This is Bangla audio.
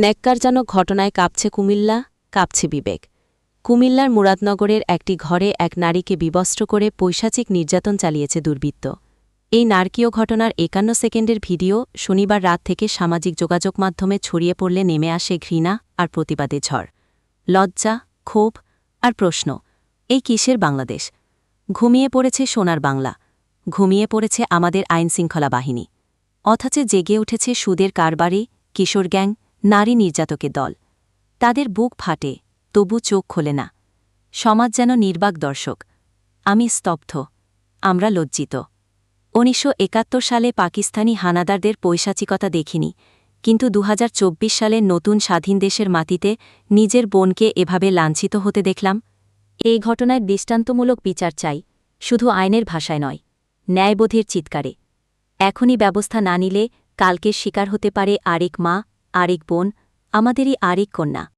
ন্যাক্কারজনক ঘটনায় কাঁপছে কুমিল্লা, কাঁপছে বিবেক। কুমিল্লার মুরাদনগরের একটি ঘরে এক নারীকে বিবস্ত্র করে পৈশাচিক নির্যাতন চালিয়েছে দুর্বৃত্ত। এই নারকীয় ঘটনার একান্ন সেকেন্ডের ভিডিও শনিবার রাত থেকে সামাজিক যোগাযোগ মাধ্যমে ছড়িয়ে পড়লে নেমে আসে ঘৃণা আর প্রতিবাদে ঝড়। লজ্জা, ক্ষোভ আর প্রশ্ন, এই কিসের বাংলাদেশ? ঘুমিয়ে পড়েছে সোনার বাংলা। ঘুমিয়ে পড়েছে আমাদের আইনশৃঙ্খলা বাহিনী। অথচ জেগে উঠেছে সুদের কারবারি, কিশোর গ্যাং নারী নির্যাতকের দল। তাদের বুক ফাটে, তবু চোখ খোলে না। সমাজ যেন নির্বাক দর্শক। আমি স্তব্ধ। আমরা লজ্জিত। উনিশশো একাত্তর সালে পাকিস্তানি হানাদারদের পৈশাচিকতা দেখিনি, কিন্তু দু হাজার চব্বিশ সালে নতুন স্বাধীন দেশের মাটিতে নিজের বোনকে এভাবে লাঞ্ছিত হতে দেখলাম। এই ঘটনায় দৃষ্টান্তমূলক বিচার চাই, শুধু আইনের ভাষায় নয়, ন্যায়বোধের চিৎকারে। এখনই ব্যবস্থা না নিলে কালকের শিকার হতে পারে আরেক মা আরেক বোন আমাদেরই আরেক কন্যা।